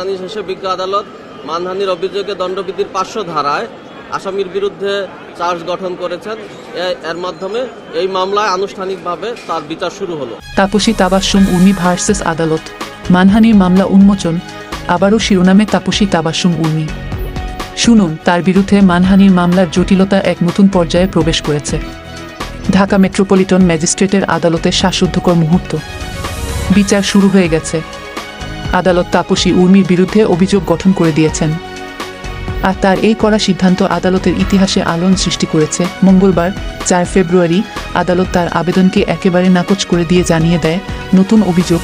শুনানি শেষে বিজ্ঞ আদালত মানহানির অভিযোগে দণ্ডবিধির পাঁচশো ধারায় আসামির বিরুদ্ধে চার্জ গঠন করেছেন। এর মাধ্যমে এই মামলায় আনুষ্ঠানিকভাবে তার বিচার শুরু হলো। তাপসী তাবাসুম উর্মি ভার্সেস আদালত। মানহানির মামলা উন্মোচন, আবারও শিরোনামে তাপসী তাবাসুম উর্মি। শুনুন, তার বিরুদ্ধে মানহানির মামলার জটিলতা এক নতুন পর্যায়ে প্রবেশ করেছে। ঢাকা মেট্রোপলিটন ম্যাজিস্ট্রেটের আদালতে শ্বাসরুদ্ধকর মুহূর্ত। বিচার শুরু হয়ে গেছে। আদালত তাপসী উর্মির বিরুদ্ধে অভিযোগ গঠন করে দিয়েছেন। আর তার এই করা সিদ্ধান্ত আদালতের ইতিহাসে আলোড়ন সৃষ্টি করেছে। মঙ্গলবার, চার ফেব্রুয়ারি, আদালত তার আবেদনকে একেবারে নাকচ করে দিয়ে জানিয়ে দেয়, নতুন অভিযোগ,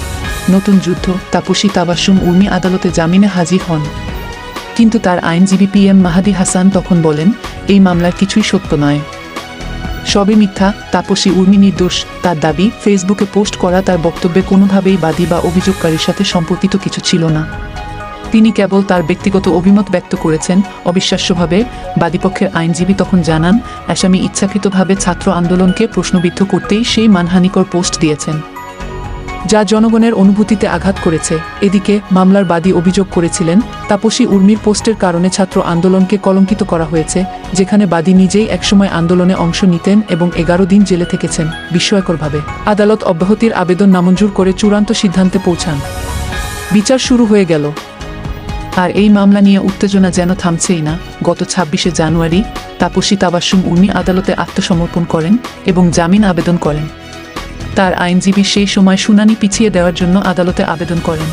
নতুন যুদ্ধ, তাপসী তাবাসুম উর্মি আদালতে জামিনে হাজির হন। কিন্তু তার আইনজীবী পি এম মাহাদি হাসান তখন বলেন, এই মামলার কিছুই সত্য নয়। সবই মিথ্যা, তাপসী উর্মি নির্দোষ। তার দাবি, ফেসবুকে পোস্ট করা তার বক্তব্যে কোনোভাবেই বাদী বা অভিযোগকারীর সাথে সম্পর্কিত কিছু ছিল না। তিনি কেবল তার ব্যক্তিগত অভিমত ব্যক্ত করেছেন, অবিশ্বাস্যভাবে বাদীপক্ষের আইনজীবী তখন জানান, আসামি ইচ্ছাকৃতভাবে ছাত্র আন্দোলনকে প্রশ্নবিদ্ধ করতেই সেই মানহানিকর পোস্ট দিয়েছেন। যা জনগণের অনুভূতিতে আঘাত করেছে। এদিকে মামলার বাদী অভিযোগ করেছিলেন তাপসী উর্মির পোস্টের কারণে ছাত্র আন্দোলনকে কলঙ্কিত করা হয়েছে, যেখানে বাদী নিজেই একসময় আন্দোলনে অংশ নিতেন এবং এগারো দিন জেলে থেকেছেন বিস্ময়করভাবে। আদালত অব্যাহতির আবেদন নামঞ্জুর করে চূড়ান্ত সিদ্ধান্তে পৌঁছান। বিচার শুরু হয়ে গেল। আর এই মামলা নিয়ে উত্তেজনা যেন থামছেই না। গত ছাব্বিশে জানুয়ারি তাপসী তাবাসুম উর্মি আদালতে আত্মসমর্পণ করেন এবং জামিন আবেদন করেন। তার আইনজীবী সেই সময় শুনানি পিছিয়ে দেওয়ার জন্য আদালতে আবেদন করেন।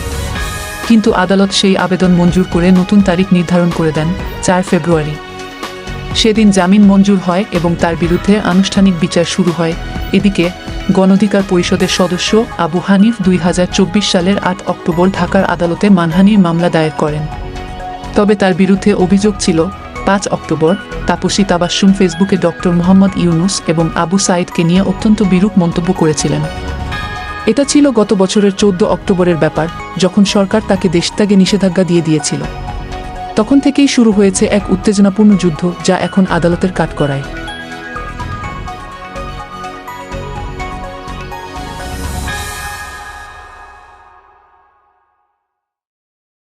কিন্তু আদালত সেই আবেদন মঞ্জুর করে নতুন তারিখ নির্ধারণ করে দেন, চার ফেব্রুয়ারি। সেদিন জামিন মঞ্জুর হয় এবং তার বিরুদ্ধে আনুষ্ঠানিক বিচার শুরু হয়। এদিকে গণঅধিকার পরিষদের সদস্য আবু হানিফ দুই হাজার চব্বিশ সালের আট অক্টোবর ঢাকার আদালতে মানহানির মামলা দায়ের করেন। তবে তার বিরুদ্ধে অভিযোগ ছিল পাঁচ অক্টোবর, তাপসী তাবাসুম ফেসবুকে ডক্টর মোহাম্মদ ইউনুস এবং আবু সাইদকে নিয়ে অত্যন্ত বিরূপ মন্তব্য করেছিলেন। এটা ছিল গত বছরের চোদ্দ অক্টোবরের ব্যাপার, যখন সরকার তাকে দেশত্যাগে নিষেধাজ্ঞা দিয়ে দিয়েছিল। তখন থেকেই শুরু হয়েছে এক উত্তেজনাপূর্ণ যুদ্ধ, যা এখন আদালতের কাঠগড়ায়।